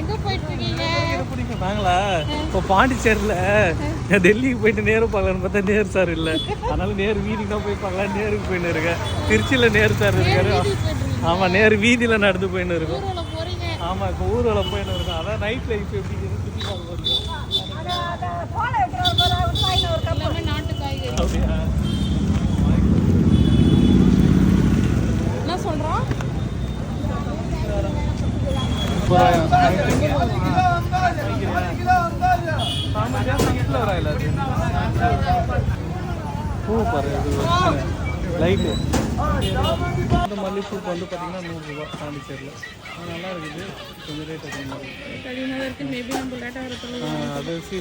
எங்க போயிட்டு இருக்கீங்க எங்க பிடிக்கும் நாங்களா? இப்போ பாண்டிச்சேரியில். டெல்லிக்கு போயிட்டு நேரு பார்க்கலான்னு பார்த்தா நேரு சார் இல்லை. அதனால நேரு வீதிக்கு தான் போய் பார்க்கலாம். நேருக்கு போயின்னு இருக்கேன். திருச்சியில் நேரு சார் இருக்காரு. ஆமாம் நேரு வீதியில் நடந்து போயின்னு இருக்கோம். ஆமாம் இப்போ ஊர்வலம் போயின்னு இருக்கோம். அதான் நைட் லைஃப் எப்படி சுற்றி பார்க்க போகிறோம் எல்லாமே நாட்டு காய்கறி அப்படியா என்ன சொல்றோம் பூ பாரு இது லைட்டு இந்த மல்லிகைப்பூ வந்து பார்த்தீங்கன்னா நூறுரூவா. பாண்டிச்சேரியில் நல்லா இருக்குது. கொஞ்சம் ரேட் அதிகமாக அது சி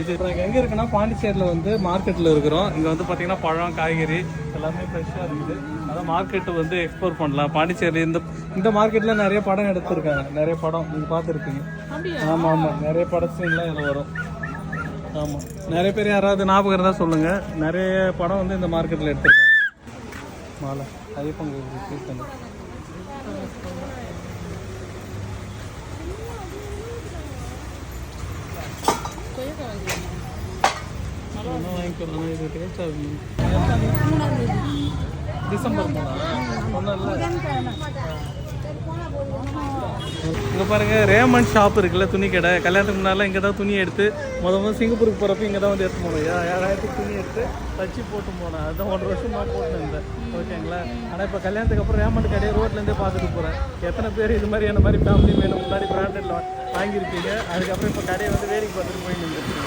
இது எங்கே இருக்குன்னா பாண்டிச்சேரியில் வந்து மார்க்கெட்டில் இருக்கிறோம். இங்கே வந்து பார்த்தீங்கன்னா பழம் காய்கறி எல்லாமே ஃப்ரெஷ்ஷாக இருக்குது. அதான் மார்க்கெட்டு வந்து எக்ஸ்போர்ட் பண்ணலாம். பாண்டிச்சேரி இந்த இந்த மார்க்கெட்டில் நிறைய படம் எடுத்திருக்காங்க. நிறைய படம் நீங்கள் பார்த்துருப்பீங்க. அப்படியா? ஆமாம் ஆமாம் நிறைய படம் சீன்லாம் இதில் வரும். ஆமாம் நிறைய பேர் யாராவது ஞாபகம் இருந்தால் சொல்லுங்கள் நிறைய படம் வந்து இந்த மார்க்கெட்டில் எடுத்திருக்காங்க. Mahal. Tayo pang gagawin ka na. December మూడా இங்கே பாருங்க ரேமன் ஷாப் இருக்குல்ல துணி கடை. கல்யாணத்துக்கு முன்னால இங்கே தான் துணி எடுத்து முத முதல் சிங்கப்பூருக்கு போகிறப்ப இங்கே தான் வந்து எடுத்து போனோம். ஏழாயிரத்துக்கு துணி எடுத்து தச்சு போட்டு போனேன். அதுதான் ஒன்றரை வருஷமாக போட்டு இருந்தேன் ஓகேங்களா? ஆனால் இப்போ கல்யாணத்துக்கு அப்புறம் ரேமன் கடையை ரோட்லேருந்தே பார்த்துட்டு போகிறேன் எத்தனை பேர் இது மாதிரி என்ன மாதிரி ஃபேமிலி வேணும் முன்னாடி பிராண்டட்ல வாங்கியிருப்பீங்க அதுக்கப்புறம் இப்போ கடையை வந்து வேடிக்கை பார்த்துட்டு போய் நின்றுருக்கீங்க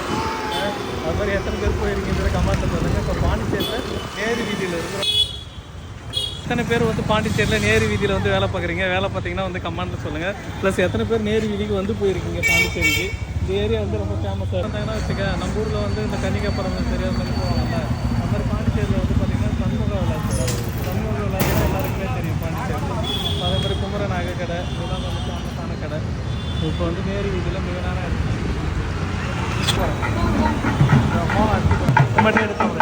அது மாதிரி எத்தனை பேர் போயிருக்கீங்கிற கமெண்ட்டில் பாருங்கள் இப்போ பாண்டிச்சேரியில் நேரு வீதியில் இருக்கிறோம் எத்தனை பேர் வந்து பாண்டிச்சேரியில் நேரு வீதியில் வந்து வேலை பார்க்குறீங்க? வேலை பார்த்தீங்கன்னா வந்து கமெண்ட்டில் சொல்லுங்கள் ப்ளஸ் எத்தனை பேர் நேரு வீதிக்கு வந்து போயிருக்கீங்க பாண்டிச்சேரிக்கு? இந்த ஏரியா வந்து ரொம்ப ஃபேமஸாக இருந்தாங்கன்னா வச்சுக்க நம்ம ஊரில் வந்து இந்த கன்னிகாபுரம் சரி அந்த மாதிரி போவாங்கல்ல அந்த மாதிரி பாண்டிச்சேரியில் வந்து பார்த்தீங்கன்னா சண்முக விளாட்சி சண்முக விளாட்சி எல்லாருக்குமே தெரியும் பாண்டிச்சேரி அதே மாதிரி குமர நாக கடை இதெல்லாம் வந்து ஃபேமஸான கடை. இப்போ வந்து நேரு வீதியில் மிகனான போகலாம் மட்டும் எடுத்து